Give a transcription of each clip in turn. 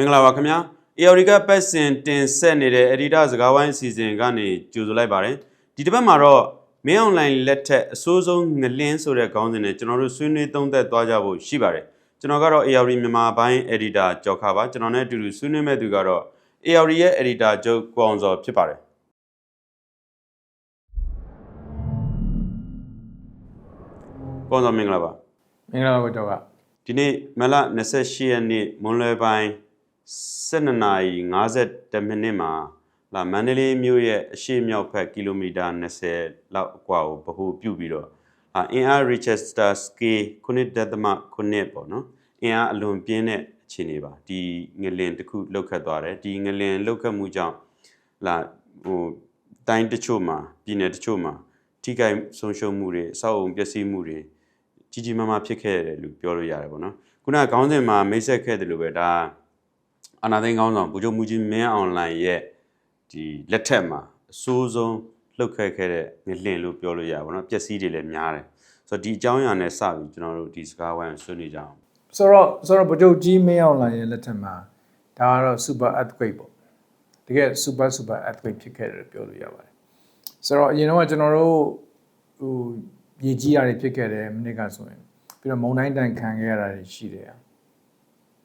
မင်္ဂလာပါခင်ဗျာအေယော်ရီကပတ်စင်တင်ဆက်နေတဲ့ editor စကားဝိုင်းအစီအစဉ်ကနေကြိုဆိုလိုက်ပါတယ်ဒီတစ်ပတ်မှာတော့မင်းအွန်လိုင်းလက်ထက်အစိုးဆုံးငလင်းဆိုတဲ့ခေါင်းစဉ်နဲ့ကျွန်တော်တို့ဆွေးနွေးသုံးသပ်သွားကြဖို့ရှိပါတယ်ကျွန်တော်ကတော့အေယော်ရီမြန်မာပိုင်း editor ကြောက်ခါပါကျွန်တော်နဲ့အတူတူဆွေးနွေးမဲ့သူကတော့အေယော်ရီရဲ့ editor ကျုပ်ကိုအောင်စောဖြစ်ပါတယ်ကိုအောင်စောမင်္ဂလာပါမင်္ဂလာပါကိုကျော်ကဒီနေ့မလ28ရက်နေ့မွန်းလွဲပိုင်း 12နာရီ50မိနစ်မှာလာမန္တလေးမြို့ရဲ့အရှေ့မြောက်ဘက်ကီလိုမီတာ20လောက်အကွာကိုဗဟိုပြုပြီးတော့အာအင်အား Richester scale 9.9ပေါ့နော်အင်အားအလွန်ပြင်းတဲ့အခြေအနေပါဒီငလင်တစ်ခုလောက်ခတ်သွားတယ်ဒီငလင်လောက်ခတ်မှုကြောင့်လာဟိုတိုင်းတချို့မှာပြည်နယ်တချို့မှာထိခိုက်ဆုံးရှုံးမှုတွေအဆောက်အုံပျက်စီးမှုတွေကြီးကြီးမားမားဖြစ်ခဲ့တယ်လို့ပြောလို့ရတယ်ပေါ့နော်ခုနကခေါင်းစဉ်မှာမိတ်ဆက်ခဲ့တယ်လို့ပဲဒါ အနာသိန်းခေါင်းဆောင်ဘူချုပ်မူကြီးမင်းအွန်လိုင်းရဲ့ဒီလက်ထက်မှာအဆိုးဆုံးလှုပ်ခတ်ခဲ့တဲ့ငလင်လို့ပြောလို့ရပါဘောနော်ပျက်စီးတွေလည်းများတယ်ဆိုတော့ဒီအကြောင်းအရာနဲ့စပြီးကျွန်တော်တို့ဒီစကားဝိုင်းကိုဆွေးနွေးကြအောင်ဆိုတော့ဆိုတော့ဗကြုတ်ကြီးမင်းအောင်လာရဲ့လက်ထက်မှာဒါကတော့ super earthquake ပေါ့တကယ် super super earthquake ဖြစ်ခဲ့တယ်လို့ပြောလို့ရပါတယ်ဆိုတော့အရင်တော့ကျွန်တော်တို့ဟိုရေကြီးတာတွေဖြစ်ခဲ့တယ်မိနစ်ကဆိုရင်ပြီးတော့မုန်တိုင်းတန်ခံခဲ့ရတာတွေရှိတယ်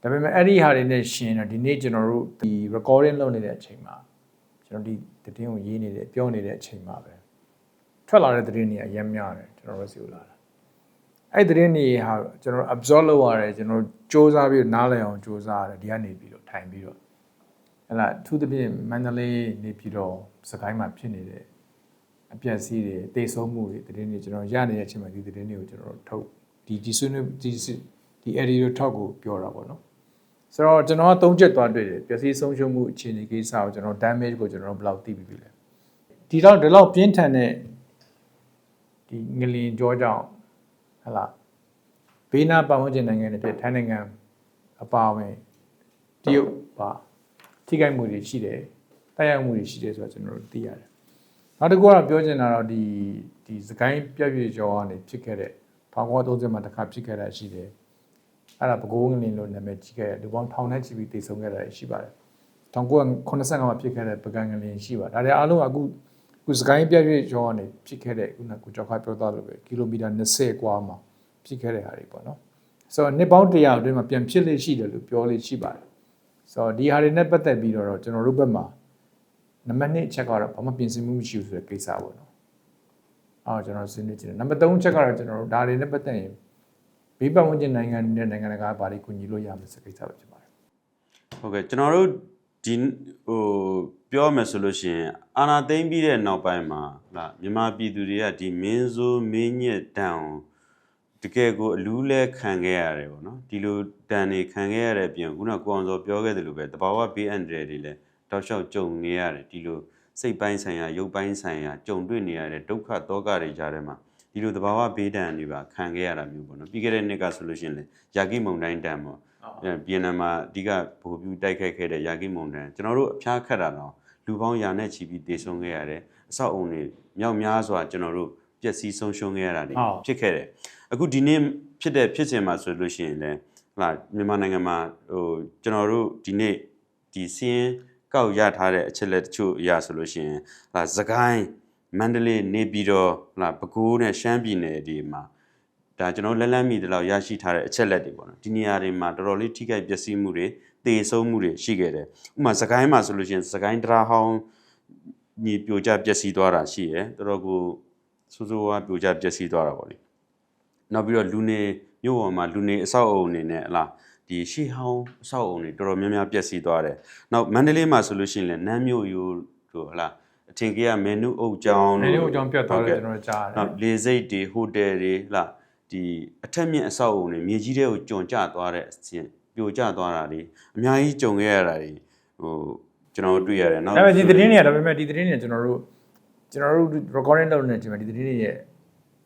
ဒါပေမဲ့အဲ့ဒီဟာတွေနဲ့ရှင်တော့ဒီနေ့ကျွန်တော်တို့ဒီ recording လုပ်နေတဲ့အချိန်မှာကျွန်တော်ဒီသတင်းကိုရေးနေတယ်ပြောနေတဲ့အချိန်မှာပဲထွက်လာတဲ့သတင်းတွေအများများတယ်ကျွန်တော်တို့စီကိုလာတာအဲ့ဒီသတင်းတွေဟာကျွန်တော် absorb လုပ်ရတယ်ကျွန်တော်စူးစမ်းပြီးနားလည်အောင်စူးစမ်းရတယ်ဒီကနေပြီးတော့ထိုင်ပြီးတော့ဟဲ့လားအထူးသဖြင့်မန္တလေးနေပြီးတော့စကိုင်းမှာဖြစ်နေတဲ့အပြက်စီးတွေတေဆုံးမှုတွေသတင်းတွေကျွန်တော်ရနေတဲ့အချိန်မှာဒီသတင်းတွေကိုကျွန်တော်ထုတ်ဒီဒီဆွေးနွေးဒီဒီ editor talk ကိုပြောတာပေါ့နော် ဆိုတော့ကျွန်တော်ကသုံးချက်သွားတွေ့တယ်ပျက်စီးဆုံးရှုံးမှုအခြေအနေကိစ္စကိုကျွန်တော် damage ကိုကျွန်တော်ဘယ်လောက်သိပြီးပြီလဲဒီတော့ဒီလောက်ပြင်းထန်တဲ့ဒီငလင်ကြောကြောင့်ဟဲ့လားဘေးနားပတ်ဝန်းကျင်နိုင်ငံတွေတဲ့ထိုင်းနိုင်ငံအပါအဝင်တရုတ်ပါထိခိုက်မှုတွေရှိတယ်တိုက်ရိုက်မှုတွေရှိတယ်ဆိုတာကျွန်တော်တို့သိရတယ်နောက်တစ်ခုကတော့ပြောချင်တာတော့ဒီဒီစကိုင်းပြည့်ပြည့်ကျော်ကနေဖြစ်ခဲ့တဲ့1930မှာတစ်ခါဖြစ်ခဲ့တာရှိတယ် အဲ့ဒါပဲခူးငလင်လို့နာမည်ကြီးခဲ့တဲ့လူပေါင်းထောင်နဲ့ချီပြီးတည်ဆုံခဲ့တာရှိပါတယ်1985မှာဖြစ်ခဲ့တဲ့ပကံငလင်ရှိပါဒါတွေအားလုံးအခုခုစကိုင်းပြည့်ပြည့်ကျော်ကနေဖြစ်ခဲ့တဲ့ခုနကကိုကျော်ခါပြောသွားလို့ပဲကီလိုမီတာ20กว่าမှာ ဖြစ်ခဲ့တဲ့ဟာတွေပေါ့နော်ဆိုတော့နှစ်ပေါင်း100အတွင်းမှာပြန်ဖြစ်လေရှိတယ်လို့ပြောလေရှိပါတယ်ဆိုတော့ဒီဟာတွေနဲ့ပတ်သက်ပြီးတော့ကျွန်တော်တို့ဘက်မှာနံပါတ်1အချက်ကတော့ဘာမှပြင်ဆင်မှုမရှိဘူးဆိုတဲ့ကိစ္စပေါ့နော်အော်ကျွန်တော်ဆွေးနွေးချင်တယ်နံပါတ်3အချက်ကတော့ကျွန်တော်တို့ဒါတွေနဲ့ပတ်သက်ရင် ဘေးပတ်ဝန်းကျင်နိုင်ငံနဲ့နိုင်ငံတကာဘာတွေကူညီလို့ရမလဲဆိုတဲ့ကိစ္စပဲဖြစ်ပါတယ်ဟုတ်ကဲ့ကျွန်တော်တို့ဒီဟိုပြောမယ်ဆိုလို့ရှိရင်အာနာသိမ့်ပြီးတဲ့နောက်ပိုင်းမှာလာမြန်မာပြည်သူတွေကဒီမင်းစိုးမင်းညက်တန်ကိုတကယ်ကိုအလူးလဲခံခဲ့ရတယ်ပေါ့နော်ဒီလိုတန်တွေခံခဲ့ရတဲ့အပြင်ခုနကကိုအောင်စောပြောခဲ့တယ်လို့ပဲတဘာဝဘေးအန္တရာယ်တွေလည်းတောက်လျှောက်ကြုံနေရတယ်ဒီလိုစိတ်ပိုင်းဆိုင်ရာရုပ်ပိုင်းဆိုင်ရာကြုံတွေ့နေရတဲ့ဒုက္ခတောကတွေကြားထဲမှာ ဒီလိုတဘာဝဘေးဒဏ်တွေပါခံခဲ့ရတာမျိုးပေါ့နော်ပြီးခဲ့တဲ့နှစ်ကဆိုလို့ရှိရင်လေယာကိမုန်တိုင်းတန်ပေါ့အဲဗီယက်နမ်မှာအဓိကဗဟိုပြုတိုက်ခိုက်ခဲ့တဲ့ယာကိမုန်တန်ကျွန်တော်တို့အဖျားခတ်တာတော့လူပေါင်းရာနဲ့ချီပြီးတည်ဆုံခဲ့ရတယ်အဆောက်အုံတွေမြောက်များစွာကျွန်တော်တို့ပျက်စီးဆုံးရှုံးခဲ့ရတာတွေဖြစ်ခဲ့တယ်အခုဒီနေ့ဖြစ်တဲ့ဖြစ်စဉ်မှာဆိုလို့ရှိရင်လည်းဟလာမြန်မာနိုင်ငံမှာဟိုကျွန်တော်တို့ဒီနေ့ဒီစီးရင်ကောက်ရထားတဲ့အချက်လက်တချို့အရာဆိုလို့ရှိရင်ဟလာသခိုင်း မန္တလေးနေပြည်တော်ဟလာပဲခူးနဲ့ရှမ်းပြည်နယ်ဒီမှာဒါကျွန်တော်လက်လန်းမိတလောက်ရရှိထားတဲ့အချက်လက်တွေပေါ့နော်ဒီနေရာတွေမှာတော်တော်လေးထိခိုက်ပျက်စီးမှုတွေတေဆုံးမှုတွေရှိခဲ့တယ်ဥပမာစကိုင်းမှာဆိုလို့ရှိရင်စကိုင်းတရာဟောင်းညီပြိုကျပျက်စီးသွားတာရှိရယ်တော်တော်ကိုဆိုးဆိုးဝါးပြိုကျပျက်စီးသွားတာပေါ့လေနောက်ပြီးတော့လူနေမြို့ပေါ်မှာလူနေအဆောက်အအုံတွေနဲ့ဟလာဒီရှေးဟောင်းအဆောက်အအုံတွေတော်တော်များများပျက်စီးသွားတယ်နောက်မန္တလေးမှာဆိုလို့ရှိရင်လည်းနမ်းမြို့ယူတို့ဟလာ အထင်ကြီးကမန်နုအုပ်ကျောင်းနေတို့လို့အကြောင်းပြတ်သွားတယ်ကျွန်တော်ကြားတယ်နောက်လေစိတ်တွေဟိုတယ်တွေလာဒီအထက်မြင့်အဆောက်အုံတွေမြေကြီးတွေကိုကျွံကျသွားတဲ့အစဉ်ပြိုကျသွားတာတွေအများကြီးကြုံခဲ့ရတာတွေဟိုကျွန်တော်တို့တွေ့ရတယ်နောက်ဒါပေမဲ့ဒီသတင်းတွေကဒါပေမဲ့ဒီသတင်းတွေကျွန်တော်တို့ကျွန်တော်တို့ recording လုပ်နေတဲ့အချိန်မှာဒီသတင်းတွေရဲ့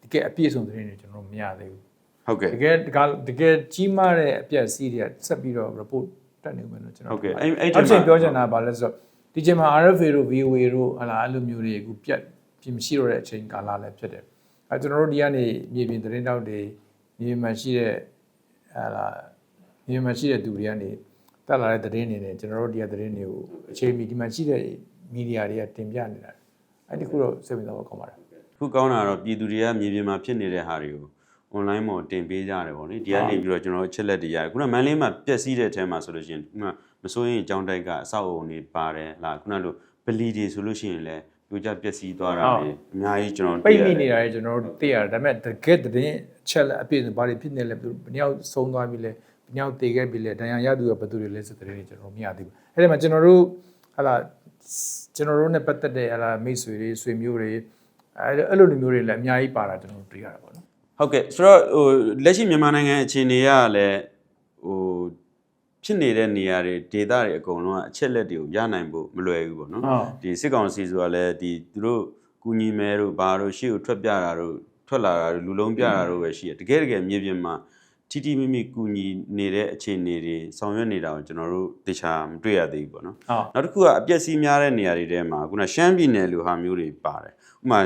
တကယ်အပြည့်အစုံသတင်းတွေကျွန်တော်တို့မရသေးဘူးဟုတ်ကဲ့တကယ်တကယ်တကယ်ကြီးမားတဲ့အပြက်စီးတွေကဆက်ပြီးတော့ report တက်နေမယ်လို့ကျွန်တော်ဟုတ်ကဲ့အဲ့အဲ့အဲ့ဒီဒီမှာပြောချင်တာကဘာလဲဆိုတော့ ဒီချိန်မှာ RFA တို့ VOA တို့ဟလာအဲ့လိုမျိုးတွေအခုပြတ်ပြင်မရှိတော့တဲ့အချိန်ကာလလည်းဖြစ်တယ်အဲကျွန်တော်တို့ဒီကနေမြေပြင်သတင်းတောက်တွေမြေပြင်မှာရှိတဲ့ဟလာမြေပြင်မှာရှိတဲ့သူတွေကနေတက်လာတဲ့သတင်းတွေနဲ့ကျွန်တော်တို့ဒီကသတင်းတွေကိုအခြေမီဒီမှာရှိတဲ့မီဒီယာတွေကတင်ပြနေတာအဲ့ဒီခုတော့စိတ်ဝင်စားဖို့ကောင်းပါတယ်ခုကောင်းတာတော့ပြည်သူတွေကမြေပြင်မှာဖြစ်နေတဲ့ဟာတွေကို online မှာတင်ပေးကြတယ်ပေါ့လေဒီကနေပြီးတော့ကျွန်တော်တို့အချက်လက်တွေရတယ်ခုနမန်လေးမှာပျက်စီးတဲ့အထဲမှာဆိုလို့ရှိရင်ခုန မစိုးရင်အကြောင်းတိုက်ကအဆောက်အုံတွေပါတယ်လားခုနလိုဗလီတွေဆိုလို့ရှိရင်လည်းပြိုကျပျက်စီးသွားတာတွေအများကြီးကျွန်တော်ပိတ်မိတွေ့ရတယ်နေတာတွေကျွန်တော်တို့သိရတယ်ဒါပေမဲ့တကယ်သတင်းအချက်လက်အပြည့်စုံဘာတွေဖြစ်နေလဲဘယ်သူဘယ်နှယောက်ဆုံးသွားပြီလဲဘယ်နှယောက်တည်ခဲ့ပြီလဲဒဏ်ရာရသူကဘယ်သူတွေလဲဆိုတဲ့သတင်းတွေကျွန်တော်မရသေးဘူးအဲ့ဒီမှာကျွန်တော်တို့ဟာလာကျွန်တော်တို့ ਨੇ ပတ်သက်တဲ့ဟာလာမိတ်ဆွေတွေဆွေမျိုးတွေအဲ့အဲ့လိုလူမျိုးတွေလည်းအများကြီးပါတာကျွန်တော်တို့တွေ့ရတာပေါ့နော်ဟုတ်ကဲ့ဆိုတော့ဟိုလက်ရှိမြန်မာနိုင်ငံအခြေအနေကလည်းဟို ဖြစ်နေတဲ့နေရာတွေဒေသတွေအကုန်လုံးကအချက်လက်တွေကိုရနိုင်ဖို့မလွယ်ဘူးပေါ့နော်ဟုတ်ဒီစစ်ကောင်စီဆိုတာလည်းဒီသူတို့ကူညီမဲတို့ဘာတို့ရှေ့ကိုထွက်ပြတာတို့ထွက်လာတာတို့လူလုံးပြတာတို့ပဲရှိတယ်တကယ်တကယ်မြေပြင်မှာတီတီမိမိကူညီနေတဲ့အခြေအနေတွေဆောင်ရွက်နေတာကိုကျွန်တော်တို့တခြားမတွေ့ရသေးဘူးပေါ့နော်ဟုတ်နောက်တစ်ခုကအပျက်စီးများတဲ့နေရာတွေထဲမှာခုနရှမ်းပြည်နယ်လိုဟာမျိုးတွေပါတယ်ဥပမာ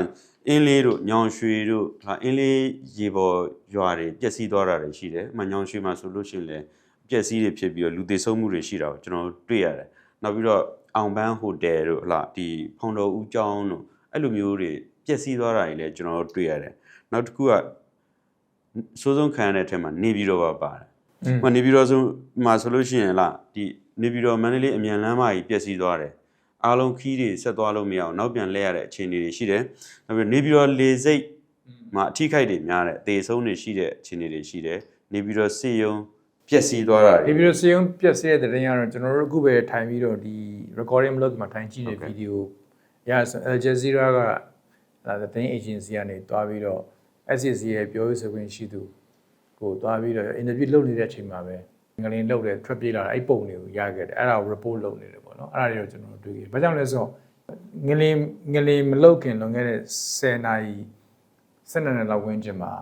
အင်းလေးတို့ညောင်ရွှေတို့ဟာအင်းလေးရေပေါ်ရွာတွေပျက်စီးသွားတာတွေရှိတယ်ဥပမာညောင်ရွှေမှာဆိုလို့ရှိရင်လည်း ပျက်စီးတွေဖြစ်ပြီးတော့လူသေဆုံးမှုတွေရှိတာကိုကျွန်တော်တို့တွေ့ရတယ်နောက်ပြီးတော့အောင်ပန်းဟိုတယ်တို့ဟလာဒီဖောင်တော်ဦးကျောင်းတို့အဲ့လိုမျိုးတွေပျက်စီးသွားတာတွေလည်းကျွန်တော်တို့တွေ့ရတယ်နောက်တစ်ခုကစိုးဆုံးခံရတဲ့အထက်မှာနေပြည်တော်ပါပါတယ်อืม။မနေပြည်တော်ဆိုမှာဆိုလို့ရှိရင်လားဒီနေပြည်တော်မန္တလေးအမြန်လမ်းမကြီးပျက်စီးသွားတယ်။အားလုံးခီးတွေဆက်သွားလို့မရအောင်နောက်ပြန်လဲရတဲ့အခြေအနေတွေရှိတယ်။နောက်ပြီးနေပြည်တော်လေစိတ်မှာအထိခိုက်တွေများတယ်။အသေးဆုံးတွေရှိတဲ့အခြေအနေတွေရှိတယ်။နေပြည်တော်စေယုံ ပျက်စီးသွားတာဒီတွေဗီဒီယိုစီယုံပြက်စီတဲ့တဲ့ရင်ကတော့ကျွန်တော်တို့အခုပဲထိုင်ပြီးတော့ဒီ recording မလုပ်မှာထိုင်ကြည့်တဲ့ Okay. ဗီဒီယိုရဆို Al Jazeera ကလာတဲ့ agency ကနေတွားပြီးတော့ SCC ရဲ့ပြောရေးဆိုခွင့်ရှိသူကိုတွားပြီးတော့ interview လုပ်နေတဲ့အချိန်မှာပဲငလင်လုပ်တယ်ထွက်ပြေးလာတယ်အဲ့ပုံတွေကိုရခဲ့တယ်အဲ့ဒါကို report လုပ်နေတယ်ပေါ့နော်အဲ့ဒါတွေတော့ကျွန်တော်တွေ့ခဲ့ဘာကြောင့်လဲဆိုတော့ငလင်ငလင်မလုပ်ခင်လွန်ခဲ့တဲ့10နာရီ12နှစ်လောက်ဝန်းကျင်မှာ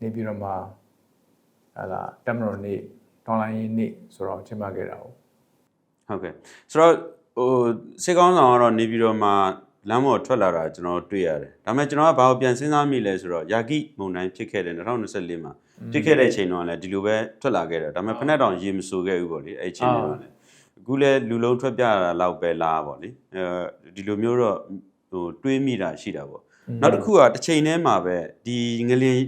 နေပြီးတော့မှာ ဟာလာတမတော်နေ့ဒေါ်လာရင်းနေ့ဆိုတော့ကျင်းပခဲ့တာဟုတ်ဟုတ်ကဲ့ဆိုတော့ဟိုစေကောင်းဆောင်ကတော့နေပြည်တော်မှာလမ်းပေါ်ထွက်လာတာကျွန်တော်တို့တွေ့ရတယ်။ဒါပေမဲ့ကျွန်တော်ကဘာကိုပြန်စဉ်းစားမိလဲဆိုတော့ယာကိမုန်တိုင်းဖြစ်ခဲ့တယ်2024မှာဖြစ်ခဲ့တဲ့အချိန်တုန်းကလည်းဒီလိုပဲထွက်လာခဲ့တယ်။ဒါပေမဲ့ဖက်နဲ့တောင်ရေမဆိုခဲ့ဘူးပေါ့လေအဲ့ဒီအချိန်တုန်းကလည်းအခုလည်းလူလုံးထွက်ပြတာလောက်ပဲလားပေါ့လေ။အဲဒီလိုမျိုးတော့ဟိုတွေးမိတာရှိတာပေါ့။နောက်တစ်ခုကတစ်ချိန်တည်းမှာပဲဒီငလင်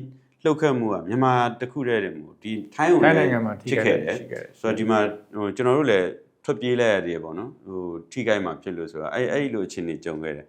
လှုပ်ခတ်မှုကမြန်မာတစ်ခုတည်းတည်းမို့ဒီထိုင်းကိုတိုင်းလည်းနိုင်ငံမှာထိဖြစ်ခဲ့ခဲ့တတယ်ယ်ရှိခဲ့တယ်ဆိုတော့ဒီမှာဟိုကျွန်တော်တို့လည်းထွက်ပြေးလိုက်ရတယ်ပေါ့နော်ဟိုထိခိုက်မှဖြစ်လို့ဆိုတော့အဲ့အဲ့ဒီလိုအခြေအနေကြုံခဲ့တယ်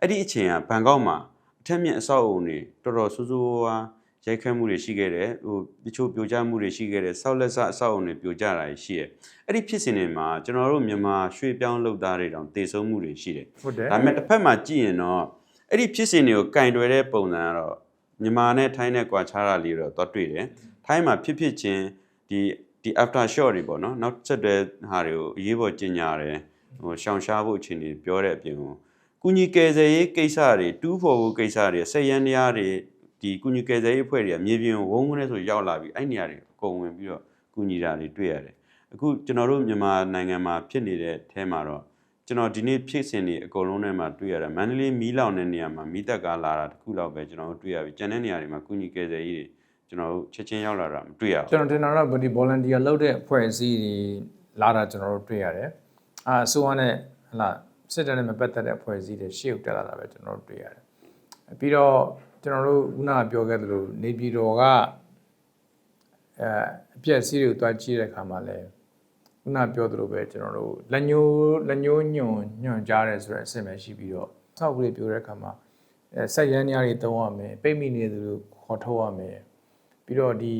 အဲ့ဒီအချိန်ကဘန်ကောက်မှာအထက်မြင့်အဆောက်အုံတွေတော်တော်ဆိုးဆိုးဝါးရိုက်ခတ်မှုတွေရှိခဲ့တယ်ဟိုတချို့ပြိုကျမှုတွေရှိခဲ့တယ်ဆောက်လက်ဆအဆောက်အုံတွေပြိုကျတာတွေရှိတယ်အဲ့ဒီဖြစ်စဉ်တွေမှာကျွန်တော်တို့မြန်မာရွှေ့ပြောင်းလုပ်သားတွေတောင်တည်ဆုံမှုတွေရှိတယ်ဟုတ်တယ်ဒါပေမဲ့တစ်ဖက်မှာကြည့်ရင်တော့အဲ့ဒီဖြစ်စဉ်တွေကိုကင်တွယ်တဲ့ပုံစံကတော့ မြန်မာနဲ့ထိုင်းနဲ့ကွာခြားတာလေးတော့သွားတွေ့တယ်။ထိုင်းမှာဖြစ်ဖြစ်ချင်းဒီဒီ after shot တွေပေါ့နော်နောက်ဆက်တဲ့ဟာတွေကိုအရေးပေါ်ကျင်ညာတယ်ဟိုရှောင်ရှားဖို့အခြေအနေပြောတဲ့အပြင်ကိုကုညီကယ်ဆယ်ရေးကိစ္စတွေတူးဖော်ဖို့ကိစ္စတွေဆက်ရန်တရားတွေဒီကုညီကယ်ဆယ်ရေးအဖွဲ့တွေကမြေပြင်ကိုဝုန်းဝန်းနဲ့ဆိုရောက်လာပြီးအဲ့နေရာတွေအကုန်ဝင်ပြီးတော့ကုညီတာတွေတွေ့ရတယ်။အခုကျွန်တော်တို့မြန်မာနိုင်ငံမှာဖြစ်နေတဲ့အဲမှာတော့ ကျွန်တော်ဒီနေ့ဖြစ်စဉ်တွေအကုန်လုံးထဲမှာတွေ့ရတယ်မန္တလေးမီးလောင်တဲ့နေရာမှာမီးတက်ကားလာတာတစ်ခုလောက်ပဲကျွန်တော်တို့တွေ့ရပြီကျန်တဲ့နေရာတွေမှာကုညီကယ်ဆယ်ရေးတွေကျွန်တော်တို့ချက်ချင်းရောက်လာတာမတွေ့ရဘူးကျွန်တော်တင်တာတော့ဒီ volunteer လုပ်တဲ့အဖွဲ့အစည်းတွေလာတာကျွန်တော်တို့တွေ့ရတယ်အာဆိုရနဲ့ဟလာစစ်တပ်နဲ့မပတ်သက်တဲ့အဖွဲ့အစည်းတွေရှေ့ကိုတက်လာတာပဲကျွန်တော်တို့တွေ့ရတယ်ပြီးတော့ကျွန်တော်တို့ခုနကပြောခဲ့သလိုနေပြည်တော်ကအဲအပြည့်အစည်းတွေကိုတွားကြည့်တဲ့အခါမှာလည်း ခုနပြောသလိုပဲကျွန်တော်တို့လက်ညိုးလက်ညိုးညွန်ညွန်ကြားတယ်ဆိုတဲ့အဆင့်ပဲရှိပြီးတော့ဆောက်ကလေးပြောတဲ့အခါမှာအဲဆက်ရမ်းများတွေတုံးရမယ်ပိတ်မိနေသူတို့ခေါ်ထုတ်ရမယ်ပြီးတော့ဒီ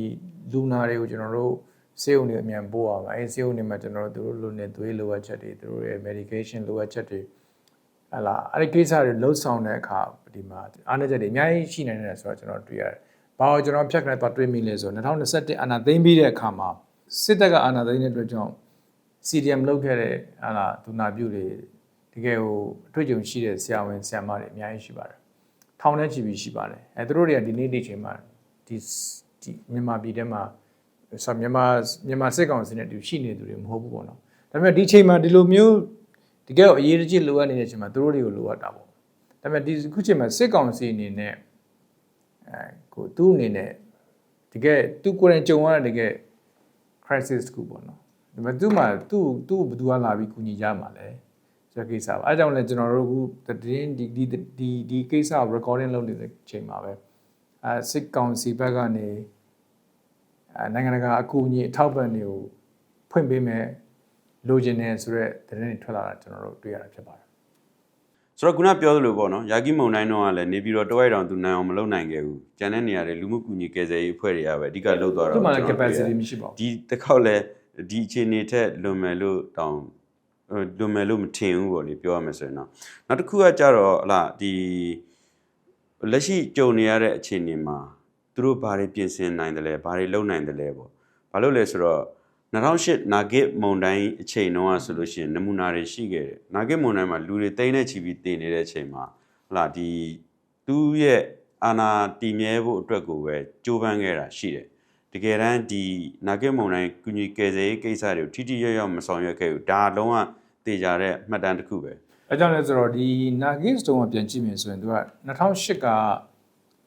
လူနာတွေကိုကျွန်တော်တို့ဆေးရုံတွေအမြန်ပို့အောင်အဲဆေးရုံတွေမှာကျွန်တော်တို့သူတို့လိုနေသွေးလိုအပ်ချက်တွေသူတို့ရဲ့ medication လိုအပ်ချက်တွေဟလာအဲ့ဒီကိစ္စတွေလှုပ်ဆောင်တဲ့အခါဒီမှာအားနည်းချက်တွေအများကြီးရှိနေတယ်ဆိုတော့ကျွန်တော်တွေ့ရတယ်။ဘာလို့ကျွန်တော်ဖြတ်ခနဲ့သွားတွေးမိလဲဆိုတော့2021အာဏာသိမ်းပြီးတဲ့အခါမှာစစ်တပ်ကအာဏာသိမ်းတဲ့အတွက်ကြောင့် CDM လုပ်ခဲ့တဲ့ဟာလာဒုနာပြုတွေတကယ်ဟိုအတွေ့အကြုံရှိတဲ့ဆရာဝန်ဆရာမတွေအများကြီးရှိပါတယ်။ထောင်ထဲချီပြီးရှိပါတယ်။အဲသူတို့တွေကဒီနေ့ဒီချိန်မှာဒီဒီမြန်မာပြည်ထဲမှာဆိုမြန်မာမြန်မာစစ်ကောင်စီနဲ့တူရှိနေသူတွေမဟုတ်ဘူးပေါ့နော်။ဒါပေမဲ့ဒီချိန်မှာဒီလိုမျိုးတကယ်အရေးတကြီးလိုအပ်နေတဲ့အချိန်မှာသူတို့တွေကိုလိုအပ်တာပေါ့။ဒါပေမဲ့ဒီခုချိန်မှာစစ်ကောင်စီအနေနဲ့အဲကိုသူ့အနေနဲ့တကယ်သူကိုယ်တိုင်ကြုံရတဲ့တကယ် crisis တခုပေါ့နော် ဒါပေမဲ့သူ့မှာသူ့သူ့ဘယ်သူကလာပြီးကူညီကြမှာလဲဆိုတဲ့ကိစ္စပါအဲဒါကြောင့်လဲကျွန်တော်တို့အခုသတင်းဒီဒီဒီဒီကိစ္စ recording လုပ်နေတဲ့အချိန်မှာပဲအဲစစ်ကောင်စီဘက်ကနေအဲနိုင်ငံတကာအကူအညီအထောက်ပံ့တွေကိုဖွင့်ပေးမယ်လိုချင်တယ်ဆိုတော့သတင်းတွေထွက်လာတာကျွန်တော်တို့တွေ့ရတာဖြစ်ပါတယ်ဆိုတော့ခုနပြောသလိုပေါ့နော်ယာကိမုံတိုင်းတော့ကလည်းနေပြီးတော့တဝိုက်တောင်သူနိုင်အောင်မလုပ်နိုင်ခဲ့ဘူးကျန်တဲ့နေရာတွေလူမှုကူညီကယ်ဆယ်ရေးအဖွဲ့တွေကပဲအဓိကလှုပ်သွားတော့သူ့မှာလည်းကျွန်တော်တို့ capacity တွေ့ရတယ်မရှိပါဘူးဒီတစ်ခေါက်လဲ ဒီအခြေအနေထက်လွန်မယ်လို့တောင်ဟိုလွန်မယ်လို့မထင်ဘူးပေါ့လေပြောရမယ်ဆိုရင်တော့နောက်တစ်ခုကကြတော့ဟလာဒီလက်ရှိကြုံနေရတဲ့အခြေအနေမှာသူတို့ဘာတွေပြင်ဆင်နိုင်တယ်လဲဘာတွေလုပ်နိုင်တယ်လဲပေါ့ဘာလို့လဲဆိုတော့2008နာဂစ်မုန်တိုင်းအချိန်တုန်းကဆိုလို့ရှိရင်နမူနာတွေရှိခဲ့တယ်နာဂစ်မုန်တိုင်းမှာလူတွေတိမ့်နေချီပြီးတည်နေတဲ့အချိန်မှာဟလာဒီသူ့ရဲ့အာနာတည်မြဲဖို့အတွက်ကိုပဲကြိုးပမ်းခဲ့တာရှိတယ် တကယ်တမ်းဒီနာဂစ်မုံတိုင်းကုညီကယ်ဆယ်ရေးကိစ္စတွေကိုထိထိရောက်ရောက်မဆောင်ရွက်ခဲ့ဘူးဒါလုံးဝတေချာတဲ့အမှတ်တမ်းတစ်ခုပဲအဲကြောင့်လဲဆိုတော့ဒီ Nagis တုံးကပြန်ကြည့်မြင်ဆိုရင်သူက2008က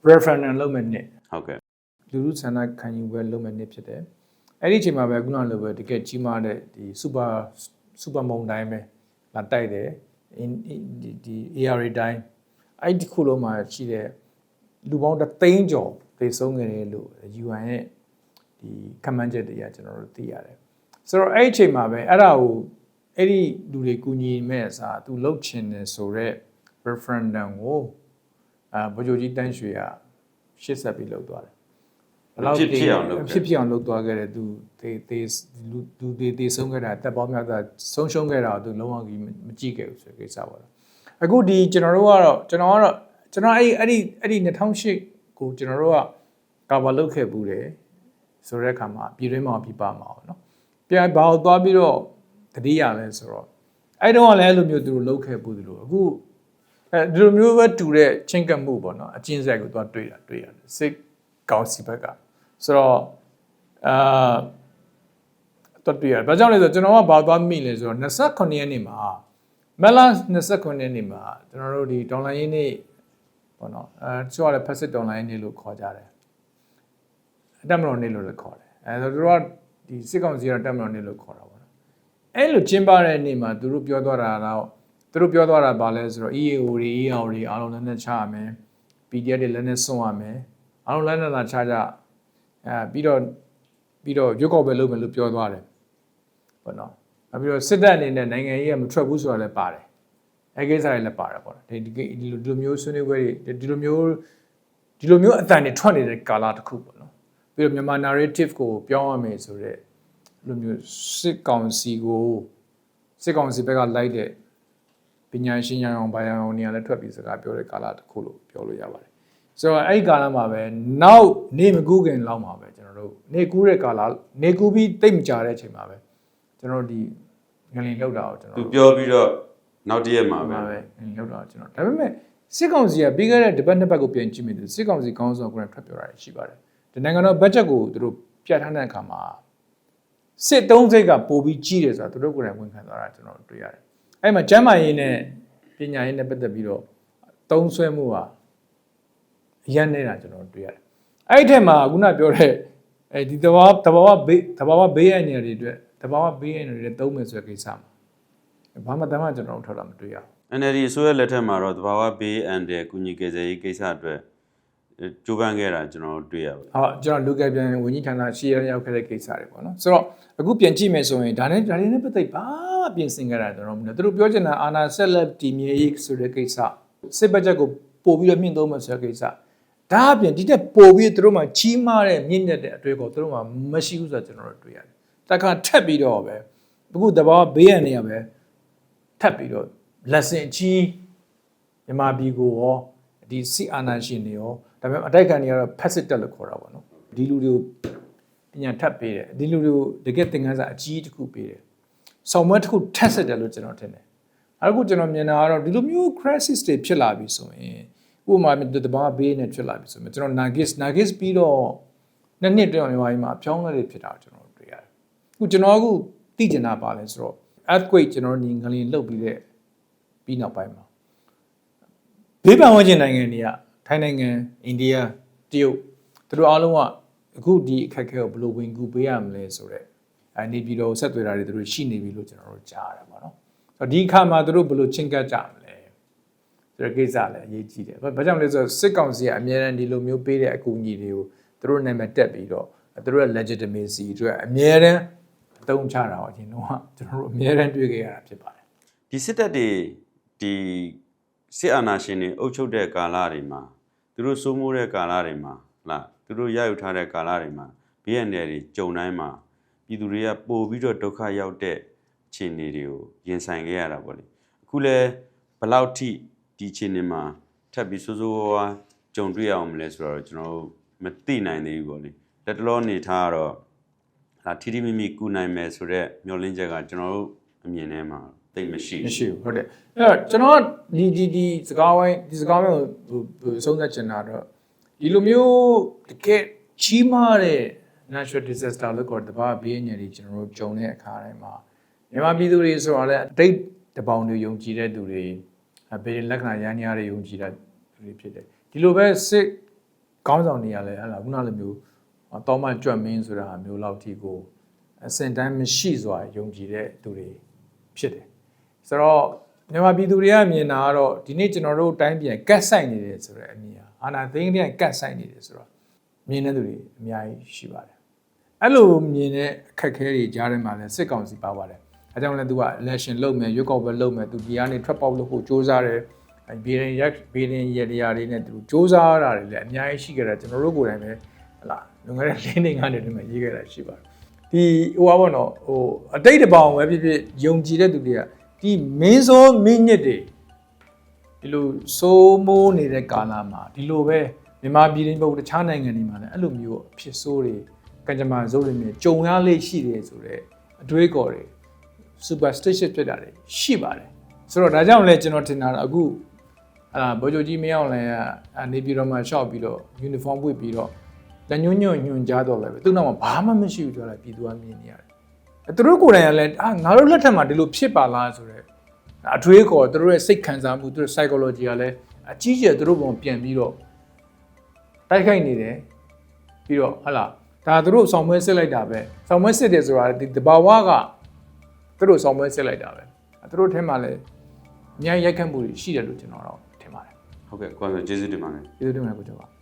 referendum လုပ်မဲ့နှစ်ဟုတ်ကဲ့လူလူဆန္ဒခံယူပွဲလုပ်မဲ့နှစ်ဖြစ်တယ်အဲ့ဒီအချိန်မှာပဲခုနလိုပဲတကယ်ကြီးမားတဲ့ဒီ super super မုန်တိုင်းပဲလာတိုက်တယ် in ဒီဒီ AR တိုင်းအဲ့ဒီခုလုံးမှာရှိတဲ့လူပေါင်းတစ်သိန်းကျော်သေဆုံးခဲ့တယ်လို့ UN ရဲ့ ဒီကမန်းချက်တွေကကျွန်တော်တို့သိရတယ်ဆိုတော့အဲ့ဒီအချိန်မှာပဲအဲ့ဒါကိုအဲ့ဒီလူတွေကူညီမဲ့အစားသူလှုပ်ချင်တယ်ဆိုတော့ referendum ကိုအာဗိုလ်ချုပ်ကြီးတန်းရွှေကရှစ်ဆက်ပြီးလှုပ်သွားတယ်ဖြစ်ဖြစ်အောင်လုပ်ဖြခဲ့စ်ဖြစ်အောင်လုပ်သွားခဲ့တယ်သူတေတေလူသူတေတေဆုံးခဲ့တာတက်ပေါင်းများစွာဆုံးရှုံးခဲ့တာကိုသူလုံးဝကြီးမကြည့်ခဲ့ဘူးဆိုတဲ့ကိစ္စပါတော့အခုဒီကျွန်တော်တို့ကတော့ကျွန်တော်ကတော့ကျွန်တော်အဲ့ဒီအဲ့ဒီအဲ့ဒီ2008ကိုကျွန်တော်တို့ကကာဗာလုပ်ခဲ့ဘူးတယ် ဆိုတဲ့အခါမှာပြည်တွင်းမှာပြည်ပမှာပေါ့နော်ပြန်ဘာကိုသွားပြီးတော့တတိယလဲဆိုတော့အဲ့တော့ကလည်းအဲ့လိုမျိုးသူတို့လုပ်ခဲ့ဘူးသူတို့အခုအဲဒီလိုမျိုးပဲတူတဲ့ချင်းကပ်မှုပေါ့နော်အချင်းဆက်ကိုသွားတွေ့တာတွေ့ရတယ်စိတ်ကောင်းစီဘက်ကဆိုတော့အာတော့တွေ့ရတယ်ဘာကြောင့်လဲဆိုတော့ကျွန်တော်ကဘာသွားမိလဲဆိုတော့29ရက်နေ့မှာမက်လာ29ရက်နေ့မှာကျွန်တော်တို့ဒီဒေါ်လာရင်းနေ့ပေါ့နော်အဲတချို့ကလည်းဖက်စစ်ဒေါ်လာရင်းနေ့လို့ခေါ်ကြတယ် တက်မတော်နေ့လို့လည်းခေါ်တယ်အဲဆိုတော့သူတို့ကဒီစစ်ကောင်စီကတက်မတော်နေ့လို့ခေါ်တာပေါ့နော်အဲလိုကျင်းပတဲ့နေ့မှာသူတို့ပြောသွားတာတော့သူတို့ပြောသွားတာဘာလဲဆိုတော့ EAO တွေ EAO တွေအားလုံးလည်းနဲ့ချရမယ် PDF တွေလည်းနဲ့စွန့်ရမယ်အားလုံးလည်းနဲ့လာချကြအဲပြီးတော့ပြီးတော့ရွက်ကောက်ပဲလုပ်မယ်လို့ပြောသွားတယ်ပေါ့နော်နောက်ပြီးတော့စစ်တပ်အနေနဲ့နိုင်ငံရေးကမထွက်ဘူးဆိုတာလည်းပါတယ်အဲကိစ္စတွေလည်းပါတယ်ပေါ့နော်ဒီဒီဒီလိုဒီလိုမျိုးဆွေးနွေးပွဲတွေဒီလိုမျိုးဒီလိုမျိုးအတန်တွေထွက်နေတဲ့ကာလတစ်ခုပေါ့နော် ပြီးတော့မြန်မာ narrative ကိုပြောင်းရမယ်ဆိုတော့ဒီလိုမျိုးစစ်ကောင်စီကိုစစ်ကောင်စီဘက်ကလိုက်တဲ့ပညာရှင်ရအောင်ဘာရအောင်နေရာလည်းထွက်ပြီးစကားပြောတဲ့ကာလတစ်ခုလို့ပြောလို့ရပါတယ်ဆိုတော့အဲ့ဒီကာလမှာပဲနောက်နေမကူးခင်လောက်မှာပဲကျွန်တော်တို့နေကူးတဲ့ကာလနေကူးပြီးတိတ်မကြတဲ့အချိန်မှာပဲကျွန်တော်တို့ဒီငလင်လောက်တာကိုကျွန်တော်သူတို့ပြောပြီးတော့နောက်တစ်ရက်မှာပဲမှာပဲလောက်တော့ကျွန်တော်ဒါပေမဲ့စစ်ကောင်စီကပြီးခဲ့တဲ့ဒီဘက်နှစ်ဘက်ကိုပြန်ကြည့်မိတယ်စစ်ကောင်စီခေါင်းဆောင်ကထွက်ပြောတာရှိပါတယ် ဒီနိုင်ငံတော်ဘတ်ဂျက်ကိုသူတို့ပြဋ္ဌာန်းတဲ့အခါမှာစစ်တုံးစိတ်ကပိုပြီးကြီးတယ်ဆိုတာသူတို့ကိုယ်တိုင်ဝန်ခံသွားတာကျွန်တော်တွေ့ရတယ်အဲ့မှာကျမ်းမာရေးနဲ့ပညာရေးနဲ့ပတ်သက်ပြီးတော့တုံးဆွဲမှုဟာအရင်နေတာကျွန်တော်တွေ့ရတယ်အဲ့ဒီထက်မှာခုနပြောတဲ့အဲဒီတဘာတဘာဝဘေးတဘာဝဘေးရနေတွေအတွက်တဘာဝဘေးရနေတွေတုံးမယ်ဆိုတဲ့ကိစ္စမှာဘာမှတမ်းမှကျွန်တော်တို့ထောက်တာမတွေ့ရဘူး NLD အစိုးရလက်ထက်မှာတော့တဘာဝဘေးအန်တဲ့ကုညီကယ်ဆယ်ရေးကိစ္စအတွက်အဲ ကြိုးပမ်းခဲ့တာကျွန်တော်တို့တွေ့ရပါတယ်ဟုတ်ကျွန်တော်လူကပြန်ဝင်ကြီးဌာနရှေ့ရရောက်ခဲ့တဲ့ကိစ္စတွေပေါ့နော်ဆိုတော့အခုပြန်ကြည့်မယ်ဆိုရင်ဒါနဲ့ဒါတွေနဲ့ပတ်သက်ဘာမှပြင်ဆင်ကြတာကျွန်တော်မလို့သူတို့ပြောချင်တာအာနာဆက်လက်တည်မြဲရေးဆိုတဲ့ကိစ္စစစ်ဘတ်ဂျက်ကိုပို့ပြီးတော့မြင့်သုံးမယ်ဆိုတဲ့ကိစ္စဒါအပြင်ဒီတက်ပို့ပြီးသူတို့မှကြီးမားတဲ့မြင့်မြတ်တဲ့အတွေ့အကြုံသူတို့မှမရှိဘူးဆိုတော့ကျွန်တော်တို့တွေ့ရတယ်တခါထက်ပြီးတော့ပဲအခုတဘာဘေးရန်နေရပဲထပ်ပြီးတော့လက်စင်ကြီးမြန်မာပြည်ကိုရောဒီစီအာနာရှင်တွေရော ဒါပေမဲ့အတိုက်ခံတွေကတော့ဖက်စစ်တက်လို့ခေါ်တာပေါ့နော်ဒီလူတွေကိုပညာထပ်ပေးတယ်ဒီလူတွေကိုတကယ်သင်ခန်းစာအကြီးတစ်ခုပေးတယ်ဆောင်မွဲတစ်ခုထက်စစ်တယ်လို့ကျွန်တော်ထင်တယ်အခုကျွန်တော်မြင်တာကတော့ဒီလိုမျိုး crisis တွေဖြစ်လာပြီဆိုရင်ဥပမာတဘာဘေးနဲ့ဖြစ်လာပြီဆိုရင်ကျွန်တော် Nagis Nagis ပြီးတော့နှစ်နှစ်တောင်ရွာကြီးမှာအဖြောင်းလဲတွေဖြစ်တာကိုကျွန်တော်တွေ့ရတယ်အခုကျွန်တော်အခုသိကျင်တာပါလဲဆိုတော့ earthquake ကျွန်တော်ညီငလင်လှုပ်ပြီးတဲ့ပြီးနောက်ပိုင်းမှာဘေးပန်ဝန်းကျင်နိုင်ငံတွေက ထိုင်းနိုင်ငံအိန္ဒိယတရုတ်သူတို့အားလုံးကအခုဒီအခက်အခဲကိုဘယ်လိုဝင်ကူပေးရမလဲဆိုတော့အဲနေပြည်တော်ကိုဆက်သွယ်တာတွေသူတို့ရှိနေပြီလို့ကျွန်တော်တို့ကြားရတယ်ပေါ့နော်ဆိုတော့ဒီအခါမှာသူတို့ဘယ်လိုချင်းကပ်ကြမလဲဆိုတော့ကိစ္စလည်းအရေးကြီးတယ်ဘာဘာကြောင့်လဲဆိုတော့စစ်ကောင်စီကအများအားဒီလိုမျိုးပေးတဲ့အကူအညီတွေကိုသူတို့နာမည်တက်ပြီးတော့သူတို့ရဲ့ legitimacy အတွက်အများအားအသုံးချတာပေါ့အရင်တော့ကျွန်တော်တို့အများအားတွေ့ခဲ့ရတာဖြစ်ပါတယ်ဒီစစ်တပ်တွေဒီစစ်အာဏာရှင်တွေအုပ်ချုပ်တဲ့ကာလတွေမှာ သူတို့စိုးမိုးတဲ့ကာလတွေမှာဟလားသူတို့ရယူထားတဲ့ကာလတွေမှာ BNL တွေကြုံတိုင်းမှာပြည်သူတွေကပို့ပြီးတော့ဒုက္ခရောက်တဲ့အခြေအနေတွေကိုရင်ဆိုင်ခဲ့ရတာပေါ့လေအခုလဲဘယ်လောက်ထိဒီအခြေအနေမှာထပ်ပြီးစိုးစိုးဝါးဝါကြုံတွေ့ရအောင်မလဲဆိုတော့ကျွန်တော်တို့မသိနိုင်သေးဘူးပေါ့လေလက်တလောနေထားကတော့ဟာထီထီမိမိကူနိုင်မယ်ဆိုတော့မျှော်လင့်ချက်ကကျွန်တော်တို့အမြင်ထဲမှာ သိပ်မရှိဘူးမရှိဘူးဟုတ်တယ်အဲ့တော့ကျွန်တော်ကဒီဒီဒီစကားဝိုင်းဒီစကားဝိုင်းကိုဟိုဟိုဆုံးသက်ချင်တာတော့ဒီလိုမျိုးတကယ်ကြီးမားတဲ့ natural disaster လို့ခေါ်တဲ့တဘာဘေးအန္တရာယ်တွေကျွန်တော်တို့ကြုံတဲ့အခါတိုင်းမှာမြန်မာပြည်သူတွေဆိုတော့လည်းအတိတ်တပေါင်းတွေယုံကြည်တဲ့သူတွေအဘေးလက္ခဏာရန်ညာတွေယုံကြည်တဲ့သူတွေဖြစ်တယ်ဒီလိုပဲစစ်ကောင်းဆောင်တွေကလည်းဟလာခုနလိုမျိုးတောင်းမှကြွတ်မင်းဆိုတာမျိုးလောက်ထိကိုအစင်တန်းမရှိစွာယုံကြည်တဲ့သူတွေဖြစ်တယ် ဆိုတော့မြန်မာပြည်သူတွေကမြင်တာကတော့ဒီနေ့ကျွန်တော်တို့တိုင်းပြည်ကတ်ဆိုင်နေတယ်ဆိုတဲ့အမြင်ဟာအာနာသိန်းတွေကကတ်ဆိုင်နေတယ်ဆိုတော့မြင်တဲ့သူတွေအများကြီးရှိပါတယ်အဲ့လိုမြင်တဲ့အခက်အခဲတွေကြားထဲမှာလည်းစစ်ကောင်စီပါပါတယ်အဲကြောင့်လည်းသူက election လုပ်မယ်ရွေးကောက်ပွဲလုပ်မယ်သူဒီကနေထွက်ပေါက်လုပ်ဖို့စ조사တယ်ဘီရင်ရက်ဘီရင်ရရတွေနဲ့သူစ조사တာတွေလည်းအများကြီးရှိကြတယ်ကျွန်တော်တို့ကိုယ်တိုင်ပဲဟလာလွန်ခဲ့တဲ့၄နှစ်ကနေတည်းမှာရေးခဲ့တာရှိပါတယ် ဒီဟိုပါဘောနော်ဟိုအတိတ်တပေါင်းပဲဖြစ်ဖြစ်ယုံကြည်တဲ့သူတွေက ဒီမင်းစောမင်းညစ်တွေဒီလိုစိုးမိုးနေတဲ့ကာလမှာဒီလိုပဲမြန်မာပြည်တွင်းဘုတ်တခြားနိုင်ငံတွေမှာလည်းအဲ့လိုမျိုးအဖြစ်ဆိုးတွေကံကြမ္မာစိုးတွေနဲ့ကြုံရလေရှိတယ်ဆိုတော့အတွေးကော်တွေ superstitious ဖြစ်တာတွေရှိပါတယ်ဆိုတော့ဒါကြောင့်လဲကျွန်တော်ထင်တာတော့အခုအာဗိုလ်ချုပ်ကြီးမင်းအောင်လှိုင်ကနေပြည်တော်မှာရှောက်ပြီးတော့ uniform ဝတ်ပြီးတော့တညွန့်ညွန့်ညွန့်ကြားတော့လည်းပဲသူ့နောက်မှာဘာမှမရှိဘူးပြောတာပြည်သူကမြင်နေရတယ်အဲသူတို့ကိုယ်တိုင်ကလည်းအာငါတို့လက်ထက်မှာဒီလိုဖြစ်ပါလားဆိုတော့ အတွေးခေါ်သူတို့ရဲ့စိတ်ခံစားမှုသူတို့ psychology ကလည်းအကြီးကျယ်သူတို့ပုံပြန်ပြီးတော့တိုက်ခိုက်နေတယ်ပြီးတော့ဟလာဒါသူတို့ဆောင်မွဲစစ်လိုက်တာပဲဆောင်မွဲစစ်တယ်ဆိုတာဒီတဘာဝကသူတို့ဆောင်မွဲစစ်လိုက်တာပဲအဲသူတို့ထဲမှာလည်းအများကြီးရိုက်ခတ်မှုတွေရှိတယ်လို့ကျွန်တော်တော့ထင်ပါတယ်ဟုတ်ကဲ့ကိုယ်ဆိုကျေးဇူးတင်ပါတယ်ကျေးဇူးတင်ပါတယ်ကိုကျော်ပါ